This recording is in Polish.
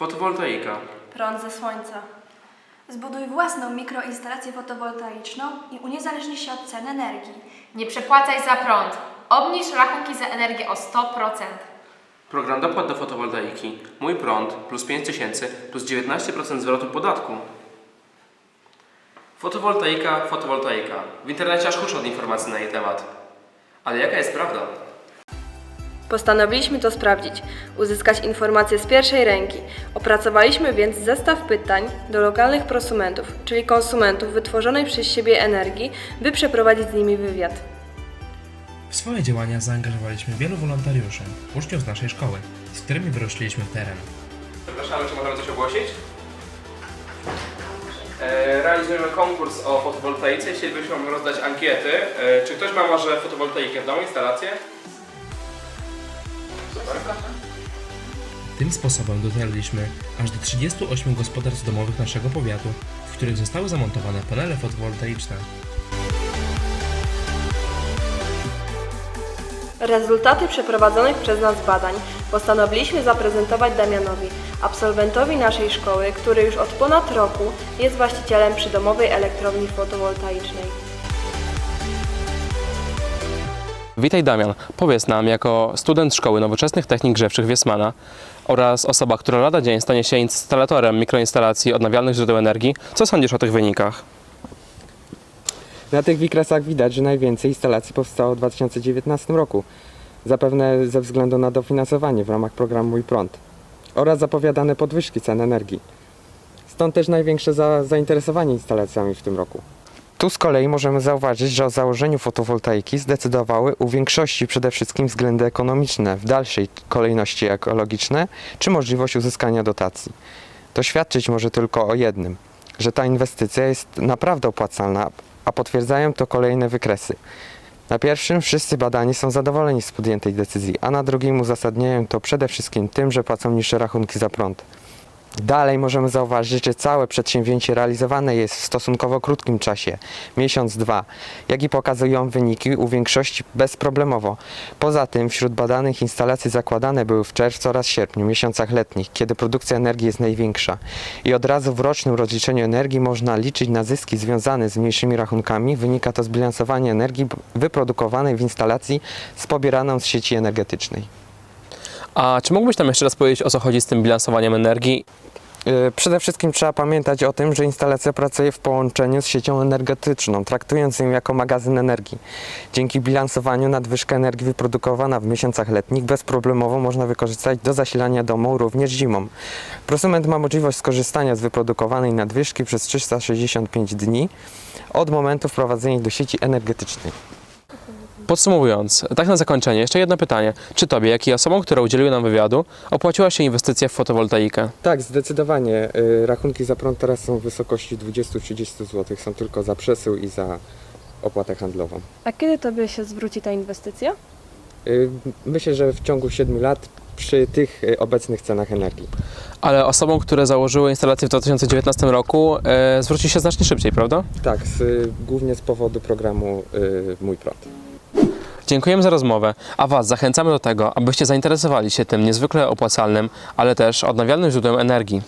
Fotowoltaika. Prąd ze słońca. Zbuduj własną mikroinstalację fotowoltaiczną i uniezależnij się od cen energii. Nie przepłacaj za prąd. Obniż rachunki za energię o 100%. Program dopłat do fotowoltaiki. Mój prąd plus 5000 plus 19% zwrotu podatku. Fotowoltaika, fotowoltaika. W internecie aż huczy od informacji na jej temat. Ale jaka jest prawda? Postanowiliśmy to sprawdzić, uzyskać informacje z pierwszej ręki. Opracowaliśmy więc zestaw pytań do lokalnych prosumentów, czyli konsumentów wytworzonej przez siebie energii, by przeprowadzić z nimi wywiad. W swoje działania zaangażowaliśmy wielu wolontariuszy, uczniów z naszej szkoły, z którymi wyruszyliśmy w teren. Przepraszamy, czy możemy coś ogłosić? E, realizujemy konkurs o fotowoltaice chcielibyśmy rozdać ankiety. E, czy ktoś ma może fotowoltaikę w domu, instalację? Tym sposobem dotarliśmy aż do 38 gospodarstw domowych naszego powiatu, w których zostały zamontowane panele fotowoltaiczne. Rezultaty przeprowadzonych przez nas badań postanowiliśmy zaprezentować Damianowi, absolwentowi naszej szkoły, który już od ponad roku jest właścicielem przydomowej elektrowni fotowoltaicznej. Witaj Damian. Powiedz nam, jako student Szkoły Nowoczesnych Technik Grzewczych Wiesmana oraz osoba, która lada dzień stanie się instalatorem mikroinstalacji odnawialnych źródeł energii, co sądzisz o tych wynikach? Na tych wykresach widać, że najwięcej instalacji powstało w 2019 roku, zapewne ze względu na dofinansowanie w ramach programu Mój Prąd oraz zapowiadane podwyżki cen energii. Stąd też największe za, zainteresowanie instalacjami w tym roku. Tu z kolei możemy zauważyć, że o założeniu fotowoltaiki zdecydowały u większości przede wszystkim względy ekonomiczne, w dalszej kolejności ekologiczne czy możliwość uzyskania dotacji. To świadczyć może tylko o jednym, że ta inwestycja jest naprawdę opłacalna, a potwierdzają to kolejne wykresy. Na pierwszym wszyscy badani są zadowoleni z podjętej decyzji, a na drugim uzasadniają to przede wszystkim tym, że płacą niższe rachunki za prąd. Dalej możemy zauważyć, że całe przedsięwzięcie realizowane jest w stosunkowo krótkim czasie, miesiąc, dwa, jak i pokazują wyniki u większości bezproblemowo. Poza tym wśród badanych instalacji zakładane były w czerwcu oraz sierpniu, miesiącach letnich, kiedy produkcja energii jest największa. I od razu w rocznym rozliczeniu energii można liczyć na zyski związane z mniejszymi rachunkami. Wynika to z bilansowania energii wyprodukowanej w instalacji z pobieraną z sieci energetycznej. A czy mógłbyś nam jeszcze raz powiedzieć, o co chodzi z tym bilansowaniem energii? Yy, Przede wszystkim trzeba pamiętać o tym, że instalacja pracuje w połączeniu z siecią energetyczną, traktując ją jako magazyn energii. Dzięki bilansowaniu nadwyżka energii wyprodukowana w miesiącach letnich bezproblemowo można wykorzystać do zasilania domu również zimą. Prosument ma możliwość skorzystania z wyprodukowanej nadwyżki przez 365 dni od momentu wprowadzenia do sieci energetycznej. Podsumowując, tak na zakończenie, jeszcze jedno pytanie. Czy Tobie, jak i osobom, które udzieliły nam wywiadu, opłaciła się inwestycja w fotowoltaikę? Tak, zdecydowanie. Yy, Rachunki za prąd teraz są w wysokości 20-30 zł. Są tylko za przesył i za opłatę handlową. A kiedy tobie się zwróci ta inwestycja? Yy, Myślę, że w ciągu 7 lat przy tych yy, obecnych cenach energii. Ale osobom, które założyły instalację w 2019 roku, e, zwróci się znacznie szybciej, prawda? Tak, z, y, głównie z powodu programu y, Mój Prąd. Dziękujemy za rozmowę, a Was zachęcamy do tego, abyście zainteresowali się tym niezwykle opłacalnym, ale też odnawialnym źródłem energii.